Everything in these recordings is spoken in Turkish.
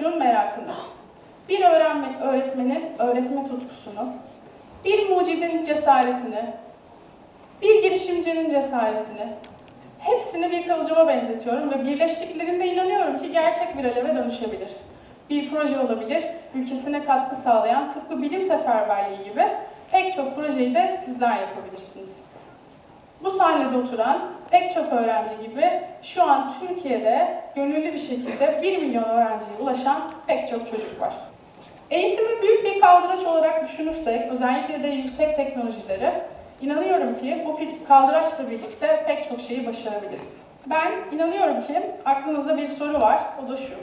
çocuğun merakını, bir öğrenme, öğretmenin öğretme tutkusunu, bir mucidin cesaretini, bir girişimcinin cesaretini, hepsini bir kıvılcıma benzetiyorum ve birleştiklerinde inanıyorum ki gerçek bir aleve dönüşebilir. Bir proje olabilir, ülkesine katkı sağlayan tıpkı bilim seferberliği gibi pek çok projeyi de sizler yapabilirsiniz. Bu sahnede oturan pek çok öğrenci gibi şu an Türkiye'de gönüllü bir şekilde 1 milyon öğrenciye ulaşan pek çok çocuk var. Eğitimi büyük bir kaldıraç olarak düşünürsek, özellikle de yüksek teknolojileri, inanıyorum ki bu kaldıraçla birlikte pek çok şeyi başarabiliriz. Ben inanıyorum ki aklınızda bir soru var, o da şu.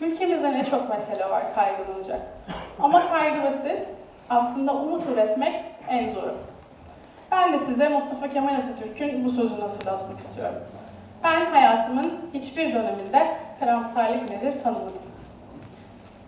Ülkemizde ne çok mesele var kaygılanacak. Ama kaygı basit, aslında umut üretmek en zoru. Ben de size Mustafa Kemal Atatürk'ün bu sözünü hatırlatmak istiyorum. Ben hayatımın hiçbir döneminde karamsarlık nedir tanımadım.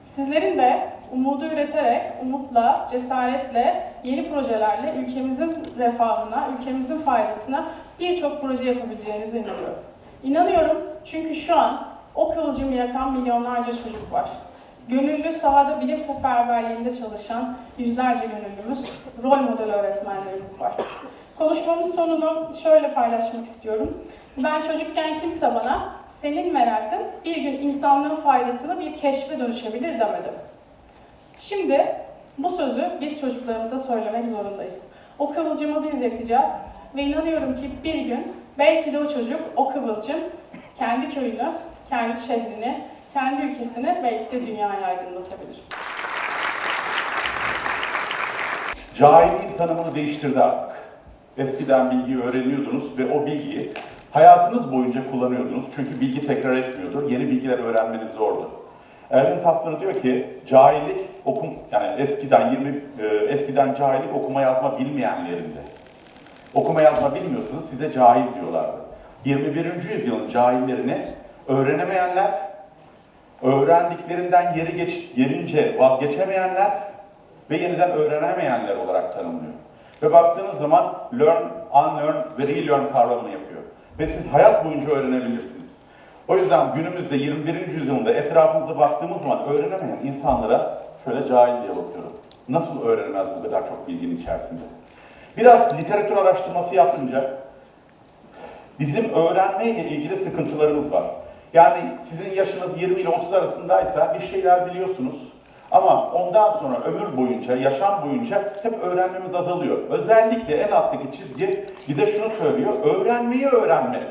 Sizlerin de umudu üreterek, umutla, cesaretle, yeni projelerle ülkemizin refahına, ülkemizin faydasına birçok proje yapabileceğinize inanıyorum. İnanıyorum çünkü şu an o kıvılcımı yakan milyonlarca çocuk var. Gönüllü sahada bilim seferberliğinde çalışan yüzlerce gönüllümüz, rol model öğretmenlerimiz var. Konuşmamın sonunu şöyle paylaşmak istiyorum. Ben çocukken kimse bana senin merakın bir gün insanlığın faydasına bir keşfe dönüşebilir demedi. Şimdi bu sözü biz çocuklarımıza söylemek zorundayız. O kıvılcımı biz yakacağız ve inanıyorum ki bir gün belki de o çocuk o kıvılcım kendi köyünü, kendi şehrini, kendi ülkesini belki de dünyaya aydınlatabilir. Cahilliğin tanımını değiştirdi artık. Eskiden bilgiyi öğreniyordunuz ve o bilgiyi hayatınız boyunca kullanıyordunuz. Çünkü bilgi tekrar etmiyordu. Yeni bilgiler öğrenmeniz zordu. Erwin Tafler diyor ki cahillik okum yani eskiden 20 e, eskiden cahillik okuma yazma bilmeyenlerinde. Okuma yazma bilmiyorsanız size cahil diyorlardı. 21. yüzyılın cahillerini öğrenemeyenler, öğrendiklerinden yeri geç, gelince vazgeçemeyenler ve yeniden öğrenemeyenler olarak tanımlıyor. Ve baktığınız zaman learn, unlearn ve relearn kavramını yapıyor. Ve siz hayat boyunca öğrenebilirsiniz. O yüzden günümüzde 21. yüzyılda etrafımıza baktığımız zaman öğrenemeyen insanlara şöyle cahil diye bakıyorum. Nasıl öğrenemez bu kadar çok bilginin içerisinde? Biraz literatür araştırması yapınca bizim öğrenmeyle ilgili sıkıntılarımız var. Yani sizin yaşınız 20 ile 30 arasındaysa bir şeyler biliyorsunuz. Ama ondan sonra ömür boyunca, yaşam boyunca hep öğrenmemiz azalıyor. Özellikle en alttaki çizgi bize şunu söylüyor. Öğrenmeyi öğrenmek.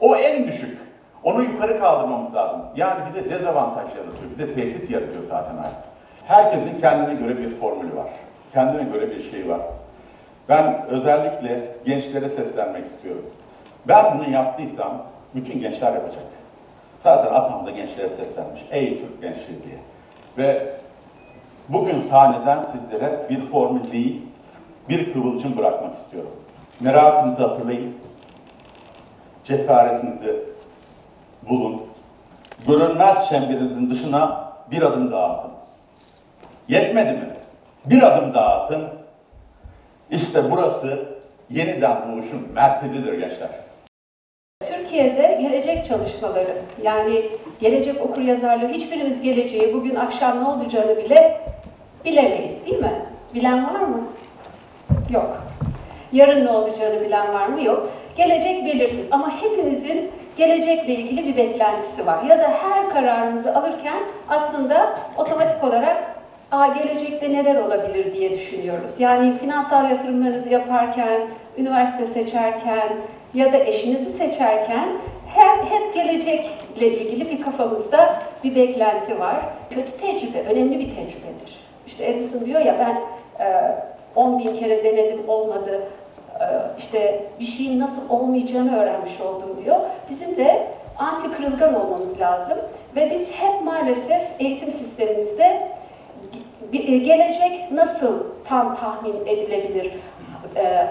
O en düşük. Onu yukarı kaldırmamız lazım. Yani bize dezavantaj yaratıyor, bize tehdit yaratıyor zaten artık. Herkesin kendine göre bir formülü var. Kendine göre bir şey var. Ben özellikle gençlere seslenmek istiyorum. Ben bunu yaptıysam bütün gençler yapacak. Zaten atam da gençlere seslenmiş. Ey Türk gençliği diye. Ve bugün sahneden sizlere bir formül değil, bir kıvılcım bırakmak istiyorum. Merakınızı hatırlayın. Cesaretinizi bulun. Görünmez çemberinizin dışına bir adım daha atın. Yetmedi mi? Bir adım daha atın. İşte burası yeniden doğuşun merkezidir gençler. Türkiye'de gelecek çalışmaları, yani gelecek okur yazarlığı, hiçbirimiz geleceği bugün akşam ne olacağını bile bilemeyiz değil mi? Bilen var mı? Yok. Yarın ne olacağını bilen var mı? Yok. Gelecek belirsiz ama hepimizin gelecekle ilgili bir beklentisi var. Ya da her kararımızı alırken aslında otomatik olarak Aa, gelecekte neler olabilir diye düşünüyoruz. Yani finansal yatırımlarınızı yaparken, üniversite seçerken ya da eşinizi seçerken hep, hep gelecekle ilgili bir kafamızda bir beklenti var. Kötü tecrübe önemli bir tecrübedir. İşte Edison diyor ya ben e, 10 bin kere denedim olmadı, e, işte bir şeyin nasıl olmayacağını öğrenmiş oldum diyor. Bizim de anti kırılgan olmamız lazım ve biz hep maalesef eğitim sistemimizde gelecek nasıl tam tahmin edilebilir, e,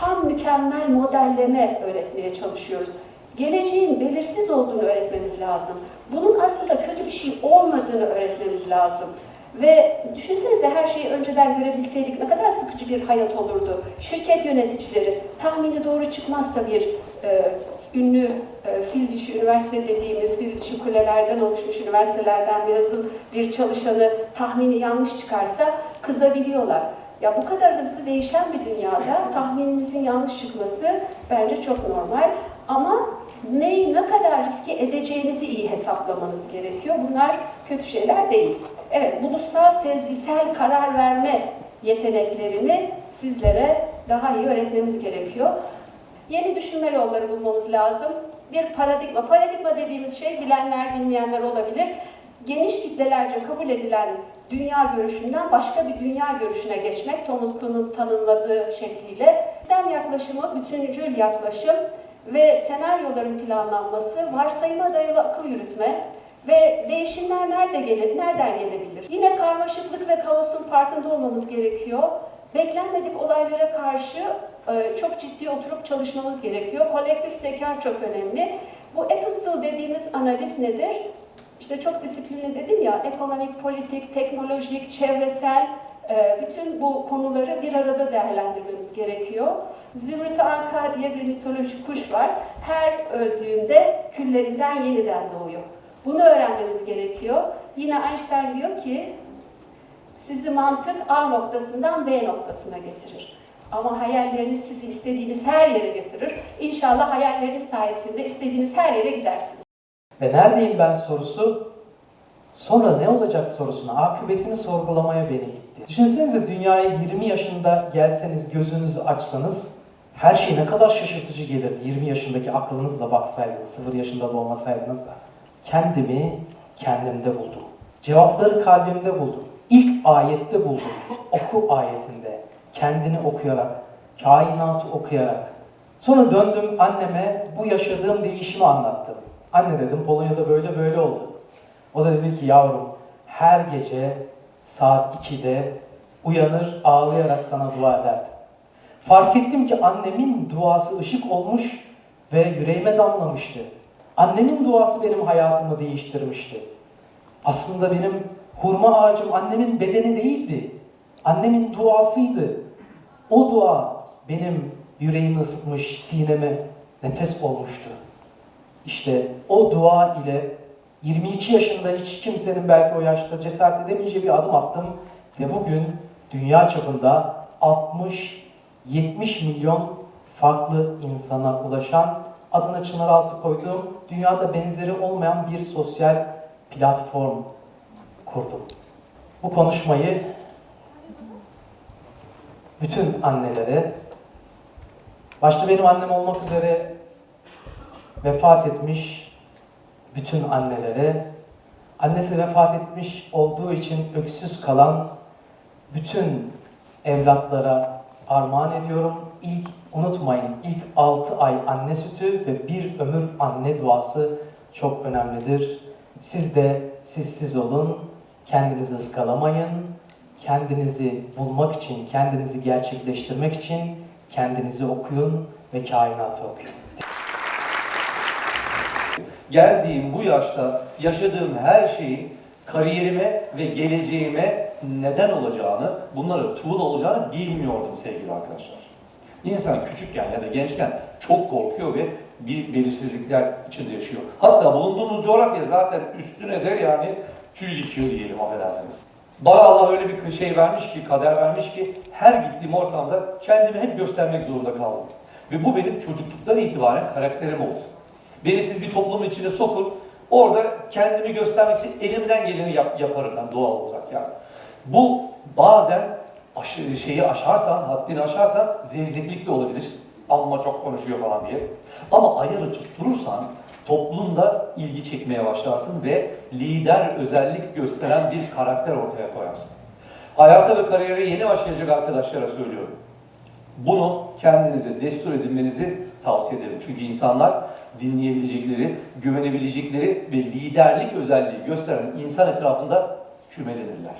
tam mükemmel modelleme öğretmeye çalışıyoruz. Geleceğin belirsiz olduğunu öğretmemiz lazım. Bunun aslında kötü bir şey olmadığını öğretmemiz lazım. Ve düşünsenize her şeyi önceden görebilseydik ne kadar sıkıcı bir hayat olurdu. Şirket yöneticileri tahmini doğru çıkmazsa bir e, ünlü e, fil dişi üniversite dediğimiz fil dişi kulelerden oluşmuş üniversitelerden mezun bir çalışanı tahmini yanlış çıkarsa kızabiliyorlar. Ya bu kadar hızlı değişen bir dünyada tahmininizin yanlış çıkması bence çok normal. Ama neyi ne kadar riske edeceğinizi iyi hesaplamanız gerekiyor. Bunlar kötü şeyler değil. Evet, buluşsal sezgisel karar verme yeteneklerini sizlere daha iyi öğretmemiz gerekiyor. Yeni düşünme yolları bulmamız lazım. Bir paradigma, paradigma dediğimiz şey bilenler bilmeyenler olabilir. Geniş kitlelerce kabul edilen dünya görüşünden başka bir dünya görüşüne geçmek, Thomas Kuhn'un tanımladığı şekliyle. Sistem yaklaşımı, bütüncül yaklaşım ve senaryoların planlanması, varsayıma dayalı akıl yürütme ve değişimler nerede gelir, nereden gelebilir? Yine karmaşıklık ve kaosun farkında olmamız gerekiyor. Beklenmedik olaylara karşı e, çok ciddi oturup çalışmamız gerekiyor. Kolektif zeka çok önemli. Bu epistle dediğimiz analiz nedir? İşte çok disiplinli dedim ya, ekonomik, politik, teknolojik, çevresel, e, bütün bu konuları bir arada değerlendirmemiz gerekiyor. Zümrüt Anka diye bir mitolojik kuş var. Her öldüğünde küllerinden yeniden doğuyor. Bunu öğrenmemiz gerekiyor. Yine Einstein diyor ki, sizi mantık A noktasından B noktasına getirir. Ama hayalleriniz sizi istediğiniz her yere götürür. İnşallah hayalleriniz sayesinde istediğiniz her yere gidersiniz. Ve neredeyim ben sorusu sonra ne olacak sorusuna akıbetimi sorgulamaya beni itti. Düşünsenize dünyaya 20 yaşında gelseniz gözünüzü açsanız her şey ne kadar şaşırtıcı gelirdi 20 yaşındaki aklınızla baksaydınız, 0 yaşında doğmasaydınız da. Kendimi kendimde buldum. Cevapları kalbimde buldum. İlk ayette buldum. Oku ayetinde. Kendini okuyarak, kainatı okuyarak. Sonra döndüm anneme bu yaşadığım değişimi anlattım. Anne dedim Polonya'da böyle böyle oldu. O da dedi ki yavrum her gece saat 2'de uyanır ağlayarak sana dua ederdim. Fark ettim ki annemin duası ışık olmuş ve yüreğime damlamıştı. Annemin duası benim hayatımı değiştirmişti. Aslında benim hurma ağacım annemin bedeni değildi. Annemin duasıydı. O dua benim yüreğimi ısıtmış, sineme nefes olmuştu. İşte o dua ile 22 yaşında hiç kimsenin belki o yaşta cesaret edemeyeceği bir adım attım ve bugün dünya çapında 60-70 milyon farklı insana ulaşan adına Çınaraltı koyduğum dünyada benzeri olmayan bir sosyal platform kurdum. Bu konuşmayı bütün annelere, başta benim annem olmak üzere vefat etmiş bütün annelere, annesi vefat etmiş olduğu için öksüz kalan bütün evlatlara armağan ediyorum. İlk unutmayın, ilk 6 ay anne sütü ve bir ömür anne duası çok önemlidir. Siz de sizsiz olun, kendinizi ıskalamayın, kendinizi bulmak için, kendinizi gerçekleştirmek için kendinizi okuyun ve kainatı okuyun. Geldiğim bu yaşta yaşadığım her şeyin kariyerime ve geleceğime neden olacağını, bunlara tuğla olacağını bilmiyordum sevgili arkadaşlar. İnsan küçükken ya da gençken çok korkuyor ve bir belirsizlikler içinde yaşıyor. Hatta bulunduğumuz coğrafya zaten üstüne de yani tüy dikiyor diyelim affedersiniz. Bana Allah öyle bir şey vermiş ki, kader vermiş ki her gittiğim ortamda kendimi hep göstermek zorunda kaldım. Ve bu benim çocukluktan itibaren karakterim oldu. Beni siz bir toplumun içine sokun, orada kendimi göstermek için elimden geleni yap- yaparım ben doğal olarak yani. Bu bazen aşırı şeyi aşarsan, haddini aşarsan zevzeklik de olabilir. Amma çok konuşuyor falan diye. Ama ayarı tutturursan toplumda ilgi çekmeye başlarsın ve lider özellik gösteren bir karakter ortaya koyarsın. Hayata ve kariyere yeni başlayacak arkadaşlara söylüyorum. Bunu kendinize destur edinmenizi tavsiye ederim. Çünkü insanlar dinleyebilecekleri, güvenebilecekleri ve liderlik özelliği gösteren insan etrafında kümelenirler.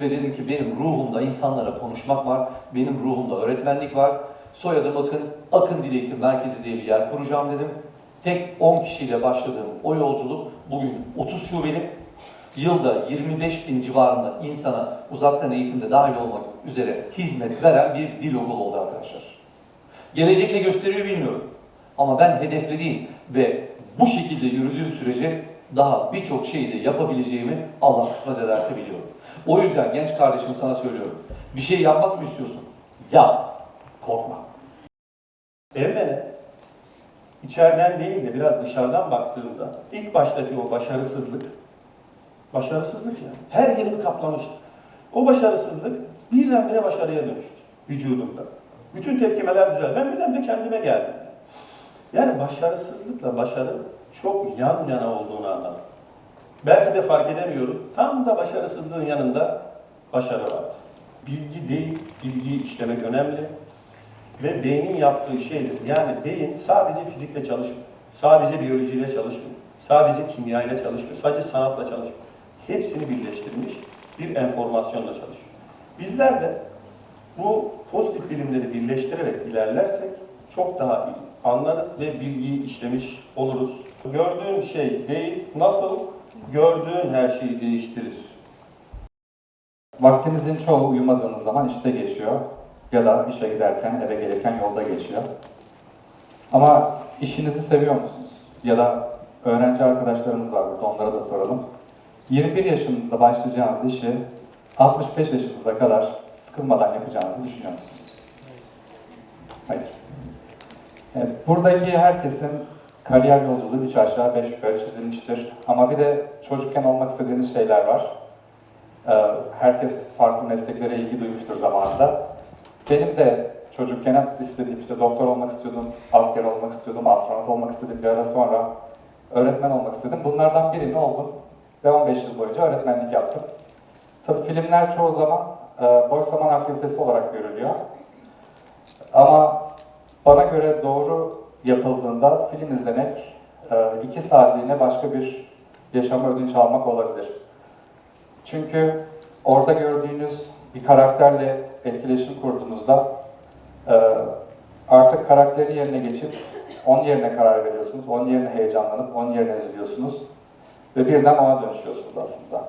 Ve dedim ki benim ruhumda insanlara konuşmak var, benim ruhumda öğretmenlik var. Soyadım Akın, Akın Dil Eğitim Merkezi diye bir yer kuracağım dedim. Tek 10 kişiyle başladığım o yolculuk bugün 30 şubeli, yılda 25 bin civarında insana uzaktan eğitimde dahil olmak üzere hizmet veren bir dil okulu oldu arkadaşlar. Gelecek ne gösteriyor bilmiyorum. Ama ben hedeflediğim ve bu şekilde yürüdüğüm sürece daha birçok şeyi de yapabileceğimi Allah kısmet ederse biliyorum. O yüzden genç kardeşim sana söylüyorum. Bir şey yapmak mı istiyorsun? Yap. Korkma. Evrene içeriden değil de biraz dışarıdan baktığımda ilk baştaki o başarısızlık, başarısızlık yani her yerimi kaplamıştı. O başarısızlık birdenbire başarıya dönüştü vücudumda. Bütün tepkimeler düzeldi. Ben birdenbire kendime geldim. Yani başarısızlıkla başarı çok yan yana olduğunu anladım. Belki de fark edemiyoruz. Tam da başarısızlığın yanında başarı vardı. Bilgi değil, bilgiyi işlemek önemli ve beynin yaptığı şeydir. Yani beyin sadece fizikle çalışmıyor. Sadece biyolojiyle çalışmıyor. Sadece kimyayla çalışmıyor. Sadece sanatla çalışmıyor. Hepsini birleştirmiş bir enformasyonla çalışıyor. Bizler de bu pozitif bilimleri birleştirerek ilerlersek çok daha iyi anlarız ve bilgiyi işlemiş oluruz. Gördüğün şey değil, nasıl gördüğün her şeyi değiştirir. Vaktimizin çoğu uyumadığımız zaman işte geçiyor ya da işe giderken, eve gelirken yolda geçiyor. Ama işinizi seviyor musunuz? Ya da öğrenci arkadaşlarımız var burada, onlara da soralım. 21 yaşınızda başlayacağınız işi 65 yaşınıza kadar sıkılmadan yapacağınızı düşünüyor musunuz? Hayır. Buradaki herkesin kariyer yolculuğu üç aşağı beş yukarı çizilmiştir. Ama bir de çocukken olmak istediğiniz şeyler var. Ee, Herkes farklı mesleklere ilgi duymuştur zamanında. Benim de çocukken hep istediğim işte doktor olmak istiyordum, asker olmak istiyordum, astronot olmak istedim bir ara sonra öğretmen olmak istedim. Bunlardan birini oldum ve 15 yıl boyunca öğretmenlik yaptım. Tabii filmler çoğu zaman e, boş zaman aktivitesi olarak görülüyor. Ama bana göre doğru yapıldığında film izlemek e, iki saatliğine başka bir yaşama ödünç almak olabilir. Çünkü orada gördüğünüz bir karakterle etkileşim kurduğunuzda e, artık karakterin yerine geçip onun yerine karar veriyorsunuz, onun yerine heyecanlanıp onun yerine üzülüyorsunuz ve birden ona dönüşüyorsunuz aslında.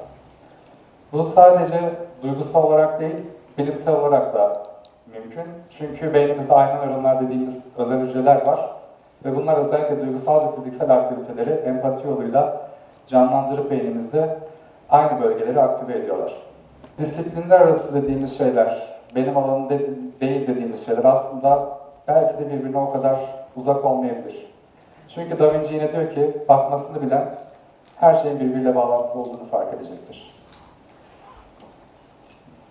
Bu sadece duygusal olarak değil, bilimsel olarak da mümkün. Çünkü beynimizde ayna nöronlar dediğimiz özel hücreler var ve bunlar özellikle duygusal ve fiziksel aktiviteleri empati yoluyla canlandırıp beynimizde aynı bölgeleri aktive ediyorlar. Disiplinler arası dediğimiz şeyler, benim alanım de- değil dediğimiz şeyler aslında belki de birbirine o kadar uzak olmayabilir. Çünkü Da Vinci yine diyor ki bakmasını bilen her şeyin birbiriyle bağlantılı olduğunu fark edecektir.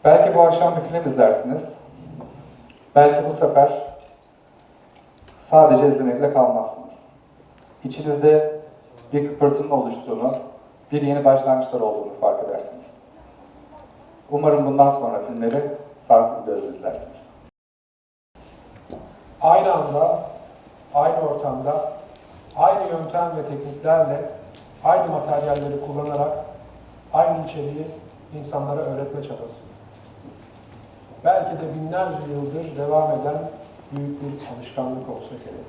Belki bu akşam bir film izlersiniz. Belki bu sefer sadece izlemekle kalmazsınız. İçinizde bir kıpırtının oluştuğunu, bir yeni başlangıçlar olduğunu fark edersiniz. Umarım bundan sonra filmleri farklı bir gözle izlersiniz. aynı anda, aynı ortamda, aynı yöntem ve tekniklerle, aynı materyalleri kullanarak aynı içeriği insanlara öğretme çabası. Belki de binlerce yıldır devam eden büyük bir alışkanlık olsa gerek.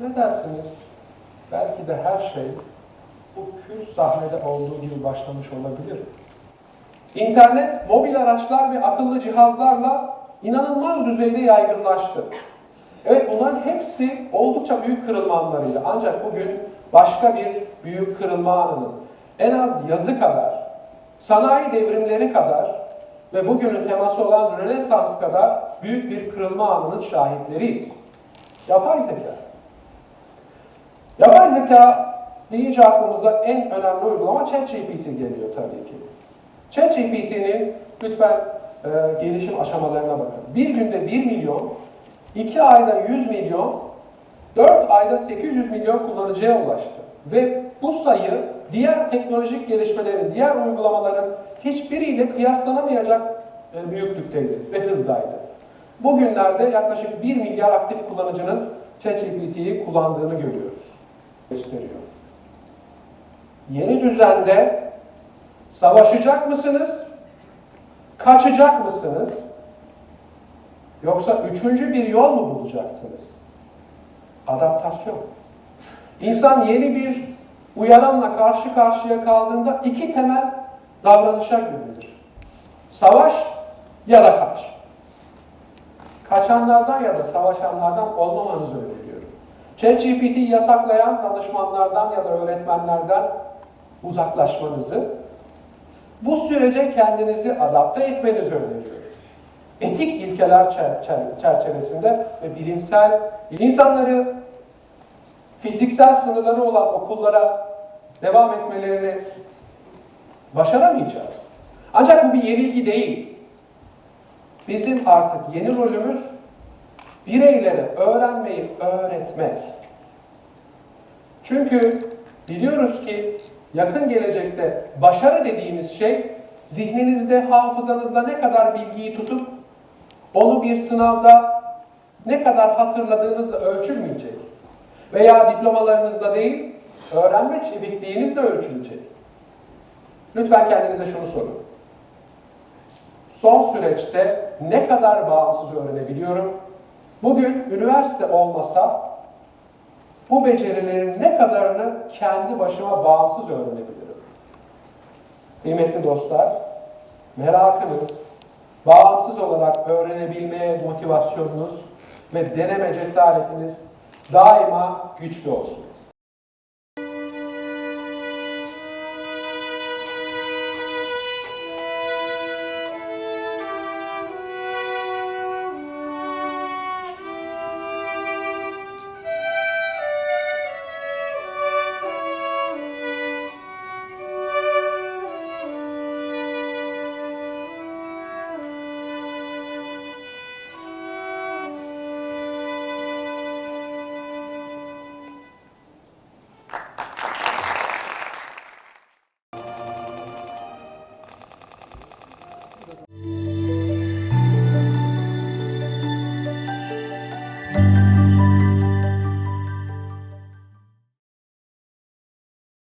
Ne dersiniz? Belki de her şey bu kült sahnede olduğu gibi başlamış olabilir. İnternet, mobil araçlar ve akıllı cihazlarla inanılmaz düzeyde yaygınlaştı. Evet bunların hepsi oldukça büyük kırılma. Ancak bugün başka bir büyük kırılma anının en az yazı kadar, sanayi devrimleri kadar ve bugünün teması olan Rönesans kadar büyük bir kırılma anının şahitleriyiz. Yapay zeka. Yapay zeka deyince aklımıza en önemli uygulama ChatGPT geliyor tabii ki. ChatGPT'nin lütfen e, gelişim aşamalarına bakın. Bir günde 1 milyon, 2 ayda 100 milyon, 4 ayda 800 milyon kullanıcıya ulaştı. Ve bu sayı diğer teknolojik gelişmelerin, diğer uygulamaların hiçbiriyle kıyaslanamayacak e, büyüklükteydi ve hızdaydı. Bugünlerde yaklaşık 1 milyar aktif kullanıcının ChatGPT'yi kullandığını görüyoruz. Gösteriyor. Yeni düzende Savaşacak mısınız? Kaçacak mısınız? Yoksa üçüncü bir yol mu bulacaksınız? Adaptasyon. İnsan yeni bir uyaranla karşı karşıya kaldığında iki temel davranışa yönelir. Savaş ya da kaç. kaçanlardan ya da savaşanlardan olmamanızı öneriyorum. ChatGPT'yi yasaklayan danışmanlardan ya da öğretmenlerden uzaklaşmanızı, bu sürece kendinizi adapte etmenizi öneriyorum. Etik ilkeler çer- çer- çerçevesinde ve bilimsel insanları fiziksel sınırları olan okullara devam etmelerini başaramayacağız. Ancak bu bir yenilgi değil. Bizim artık yeni rolümüz bireylere öğrenmeyi öğretmek. Çünkü biliyoruz ki yakın gelecekte başarı dediğimiz şey zihninizde, hafızanızda ne kadar bilgiyi tutup onu bir sınavda ne kadar hatırladığınızla ölçülmeyecek. Veya diplomalarınızla değil, öğrenme çevikliğinizle ölçülecek. Lütfen kendinize şunu sorun. Son süreçte ne kadar bağımsız öğrenebiliyorum? Bugün üniversite olmasa bu becerilerin ne kadarını kendi başıma bağımsız öğrenebilirim? Kıymetli dostlar, merakınız, bağımsız olarak öğrenebilmeye motivasyonunuz ve deneme cesaretiniz daima güçlü olsun.